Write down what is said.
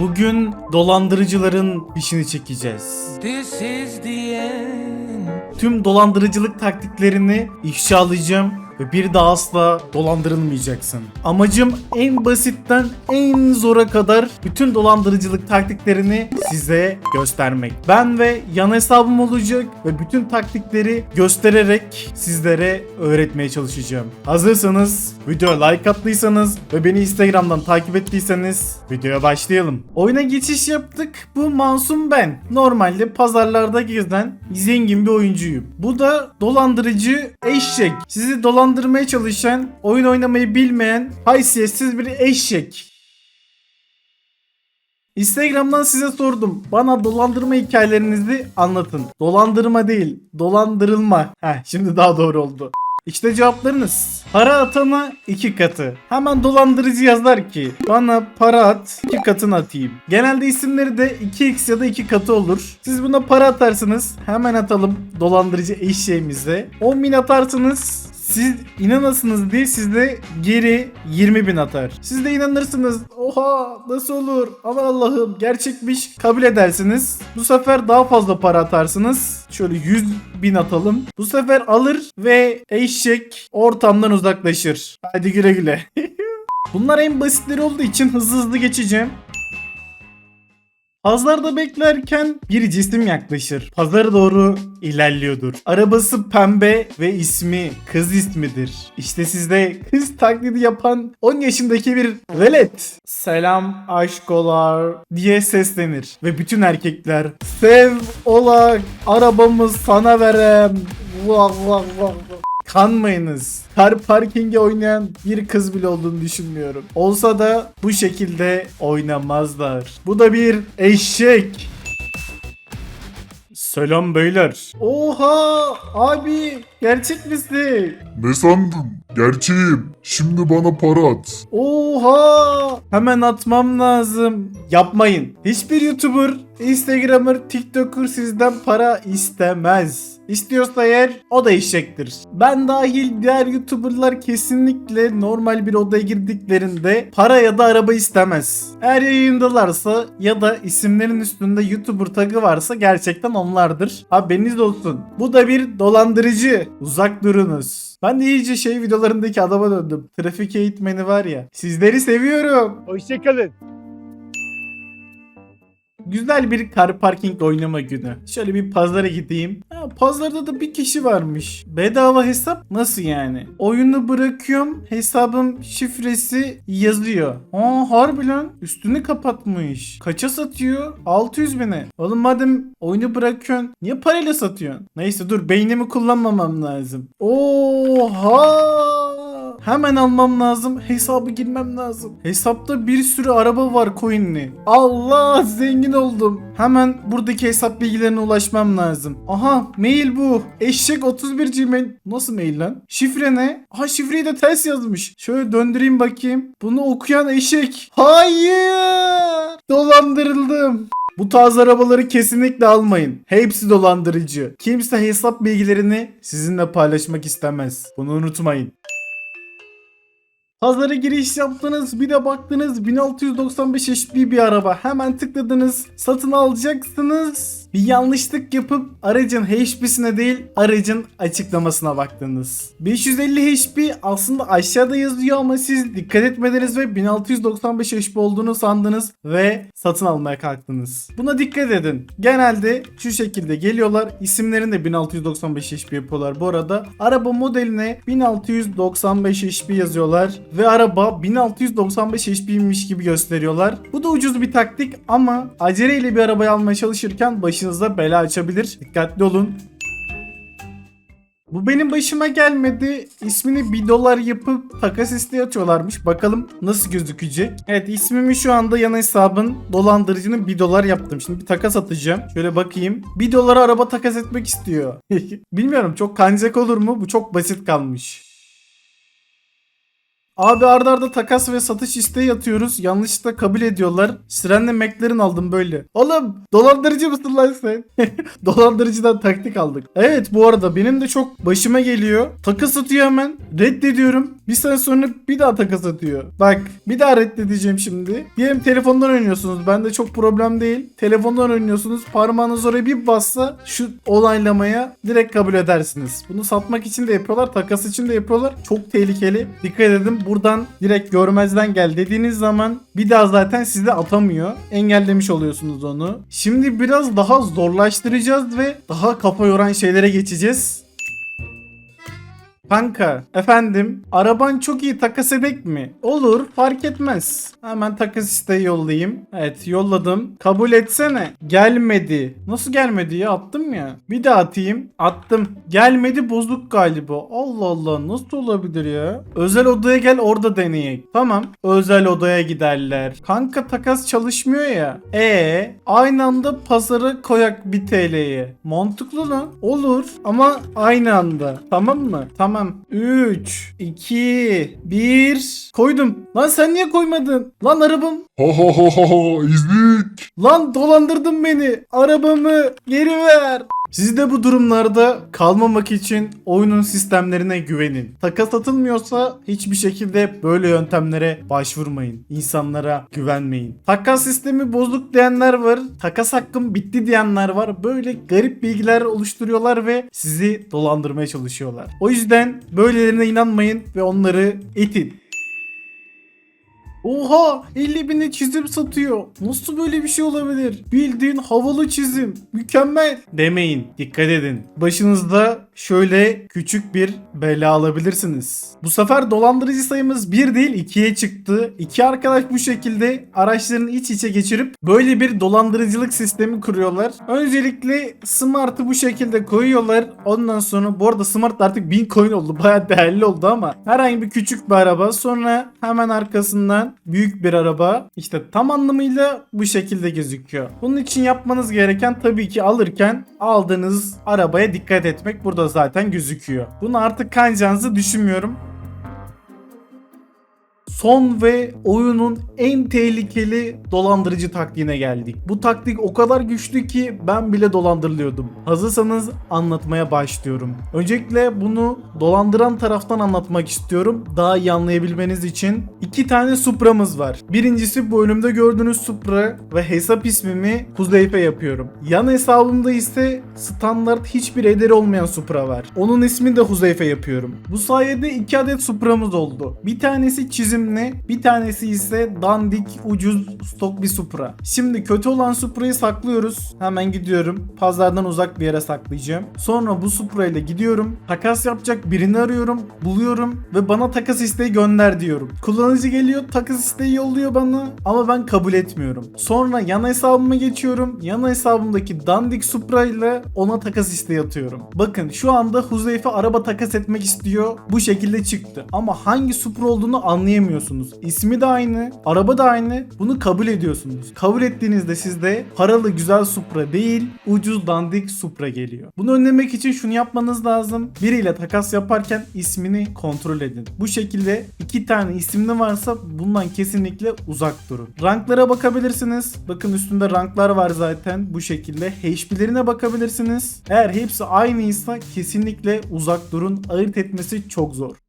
Bugün dolandırıcıların işini çekeceğiz. Tüm dolandırıcılık taktiklerini ifşalayacağım ve bir daha asla dolandırılmayacaksın. Amacım en basitten en zora kadar bütün dolandırıcılık taktiklerini size göstermek. Ben ve yan hesabım olacak ve bütün taktikleri göstererek sizlere öğretmeye çalışacağım. Hazırsanız, videoya like attıysanız ve beni Instagram'dan takip ettiyseniz videoya başlayalım. Oyuna geçiş yaptık. Bu Masum ben. Normalde pazarlarda gezen zengin bir oyuncuyum. Bu da dolandırıcı eşek. Sizi dolandırmaya çalışan, oyun oynamayı bilmeyen, haysiyetsiz bir eşek. Instagram'dan size sordum. Bana dolandırma hikayelerinizi anlatın. Dolandırma değil, dolandırılma. Heh, şimdi daha doğru oldu. İşte cevaplarınız. Para atana iki katı. Hemen dolandırıcı yazar ki bana para at iki katını atayım. Genelde isimleri de 2x ya da 2 katı olur. Siz buna para atarsınız. Hemen atalım dolandırıcı eşeğimize. 10 bin atarsınız. Siz inanasınız diye sizde geri 20 bin atar. Siz de inanırsınız. Oha nasıl olur? Aman Allah'ım gerçekmiş kabul edersiniz. Bu sefer daha fazla para atarsınız. Şöyle 100 bin atalım. Bu sefer alır ve eşek ortamdan uzaklaşır. Hadi güle güle. Bunlar en basitleri olduğu için hızlı hızlı geçeceğim. Pazarda beklerken bir cisim yaklaşır. Pazara doğru ilerliyordur. Arabası pembe ve ismi kız ismidir. İşte sizde kız taklidi yapan 10 yaşındaki bir velet. Selam aşkolar diye seslenir. Ve bütün erkekler sev ola arabamı sana verem. Vah vah vah vah. Kanmayınız. Car parking'e oynayan bir kız bile olduğunu düşünmüyorum. Olsa da bu şekilde oynamazlar. Bu da bir eşek. Selam beyler. Oha abi gerçek misin? Ne sandın? Gerçeğim. Şimdi bana para at. Oha! Hemen atmam lazım. Yapmayın. Hiçbir YouTuber, Instagramer, TikToker sizden para istemez. İstiyorsa eğer o da eşektir. Ben dahil diğer YouTuber'lar kesinlikle normal bir odaya girdiklerinde para ya da araba istemez. Eğer yayındalarsa ya da isimlerin üstünde YouTuber tagı varsa gerçekten onlardır. Haberiniz olsun. Bu da bir dolandırıcı. Uzak durunuz. Ben de iyice şey videolarındaki adama döndüm. Trafik eğitmeni var ya. Sizleri seviyorum. Hoşçakalın. Güzel bir car parking oynama günü. Şöyle bir pazara gideyim. Ha, pazarda da bir kişi varmış. Bedava hesap nasıl yani? Oyunu bırakıyorum. Hesabım şifresi yazıyor. Aa harbi lan. Üstünü kapatmış. Kaça satıyor? 600 bine. Oğlum madem oyunu bırakıyorsun niye parayla satıyorsun? Neyse dur beynimi kullanmamam lazım. Oha! Hemen almam lazım. Hesabı girmem lazım. Hesapta bir sürü araba var coinli. Allah zengin oldum. Hemen buradaki hesap bilgilerine ulaşmam lazım. Aha mail bu. Eşek 31 Gmail. Nasıl mail lan? Şifre ne? Aha şifreyi de ters yazmış. Şöyle döndüreyim bakayım. Bunu okuyan eşek. Hayır. Dolandırıldım. Bu tarz arabaları kesinlikle almayın. Hepsi dolandırıcı. Kimse hesap bilgilerini sizinle paylaşmak istemez. Bunu unutmayın. Pazara giriş yaptınız bir de baktınız 1695 HP bir araba hemen tıkladınız satın alacaksınız bir yanlışlık yapıp aracın HP'sine değil aracın açıklamasına baktınız. 550 HP aslında aşağıda yazıyor ama siz dikkat etmediniz ve 1695 HP olduğunu sandınız ve satın almaya kalktınız. Buna dikkat edin. Genelde şu şekilde geliyorlar. İsimlerini de 1695 HP yapıyorlar bu arada. Araba modeline 1695 HP yazıyorlar ve araba 1695 HP'ymiş gibi gösteriyorlar. Bu da ucuz bir taktik ama aceleyle bir arabayı almaya çalışırken başınıza bela açabilir. Dikkatli olun. Bu benim başıma gelmedi. İsmini 1 dolar yapıp takas isteği atıyorlarmış. Bakalım nasıl gözükecek. Evet ismimi şu anda yan hesabın dolandırıcının 1 dolar yaptım. Şimdi bir takas atacağım. Şöyle bakayım. 1 dolara araba takas etmek istiyor. Bilmiyorum çok kancak olur mu? Bu çok basit kalmış. Abi arda arda takas ve satış isteği atıyoruz. Yanlışlıkla kabul ediyorlar. Sirenle McLaren aldım böyle. Oğlum dolandırıcı mısın lan sen? Dolandırıcıdan taktik aldık. Evet bu arada benim de çok başıma geliyor. Takas atıyor hemen. Reddediyorum. Bir sene sonra bir daha takas atıyor. Bak bir daha reddedeceğim şimdi. Diyelim telefondan oynuyorsunuz. Bende çok problem değil. Telefondan oynuyorsunuz. Parmağınız oraya bir bassa şu onaylamaya direkt kabul edersiniz. Bunu satmak için de yapıyorlar. Takas için de yapıyorlar. Çok tehlikeli. Dikkat edin. Buradan direkt görmezden gel dediğiniz zaman bir daha zaten size atamıyor. Engellemiş oluyorsunuz onu. Şimdi biraz daha zorlaştıracağız ve daha kafa yoran şeylere geçeceğiz. Kanka, efendim, araban çok iyi takas edek mi? Olur, fark etmez. Hemen takas isteği yollayayım. Evet, yolladım. Kabul etsene. Gelmedi. Nasıl gelmedi ya? Attım ya. Bir daha atayım. Attım. Gelmedi bozuk galiba. Allah Allah, nasıl olabilir ya? Özel odaya gel orada deneyek. Tamam. Özel odaya giderler. Kanka takas çalışmıyor ya. E aynı anda pazara koyak bir TL'ye. Mantıklı lan. Olur ama aynı anda. Tamam mı? Tamam. 3 2 1 Koydum. Lan sen niye koymadın? Lan arabam. Ha ha ha ha ha izlik. Lan dolandırdın beni. Arabamı geri ver. Siz de bu durumlarda kalmamak için oyunun sistemlerine güvenin. Takas atılmıyorsa hiçbir şekilde böyle yöntemlere başvurmayın. İnsanlara güvenmeyin. Takas sistemi bozuk diyenler var. Takas hakkım bitti diyenler var. Böyle garip bilgiler oluşturuyorlar ve sizi dolandırmaya çalışıyorlar. O yüzden böylelerine inanmayın ve onları itin. Oha 50 bine çizim satıyor. Nasıl böyle bir şey olabilir? Bildiğin havalı çizim. Mükemmel. Demeyin. Dikkat edin. Başınızda şöyle küçük bir bela alabilirsiniz. Bu sefer dolandırıcı sayımız 1 değil 2'ye çıktı. İki arkadaş bu şekilde araçlarını iç içe geçirip böyle bir dolandırıcılık sistemi kuruyorlar. Öncelikle Smart'ı bu şekilde koyuyorlar. Ondan sonra bu arada Smart artık 1000 coin oldu. Baya değerli oldu ama herhangi bir küçük bir araba. Sonra hemen arkasından büyük bir araba. İşte tam anlamıyla bu şekilde gözüküyor. Bunun için yapmanız gereken tabii ki alırken aldığınız arabaya dikkat etmek burada zaten gözüküyor. Bunu artık kancağınızı düşünmüyorum. Son ve oyunun en tehlikeli dolandırıcı taktiğine geldik. Bu taktik o kadar güçlü ki ben bile dolandırılıyordum. Hazırsanız anlatmaya başlıyorum. Öncelikle bunu dolandıran taraftan anlatmak istiyorum. Daha iyi anlayabilmeniz için. iki tane Supra'mız var. Birincisi bu önümde gördüğünüz Supra ve hesap ismimi Huzeyfe yapıyorum. Yan hesabımda ise standart hiçbir ederi olmayan Supra var. Onun ismini de Huzeyfe yapıyorum. Bu sayede iki adet Supra'mız oldu. Bir tanesi çizimli, bir tanesi ise dandik, ucuz stok bir Supra. Şimdi kötü olan Supra'yı saklıyoruz. Hemen gidiyorum. Pazardan uzak bir yere saklayacağım. Sonra bu Supra ile gidiyorum. Takas yapacak birini arıyorum, buluyorum ve bana takas isteği gönder diyorum. Kullanıcı geliyor, takas isteği yolluyor bana ama ben kabul etmiyorum. Sonra yan hesabıma geçiyorum. Yan hesabımdaki dandik Supra ile ona takas isteği atıyorum. Bakın şu anda Huzeyfe araba takas etmek istiyor. Bu şekilde çıktı. Ama hangi Supra olduğunu anlayamıyorsunuz. İsmi de aynı, araba da aynı. Bunu kabul ediyorsunuz. Kabul ettiğinizde sizde paralı güzel Supra değil, ucuz dandik Supra geliyor. Bunu önlemek için şunu yapmanız lazım. Biriyle takas yaparken ismini kontrol edin. Bu şekilde iki tane isimli varsa bundan kesinlikle uzak durun. Ranklara bakabilirsiniz. Bakın üstünde ranklar var zaten bu şekilde. HP'lerine bakabilirsiniz. Eğer hepsi aynıysa kesinlikle uzak durun. Ayırt etmesi çok zor.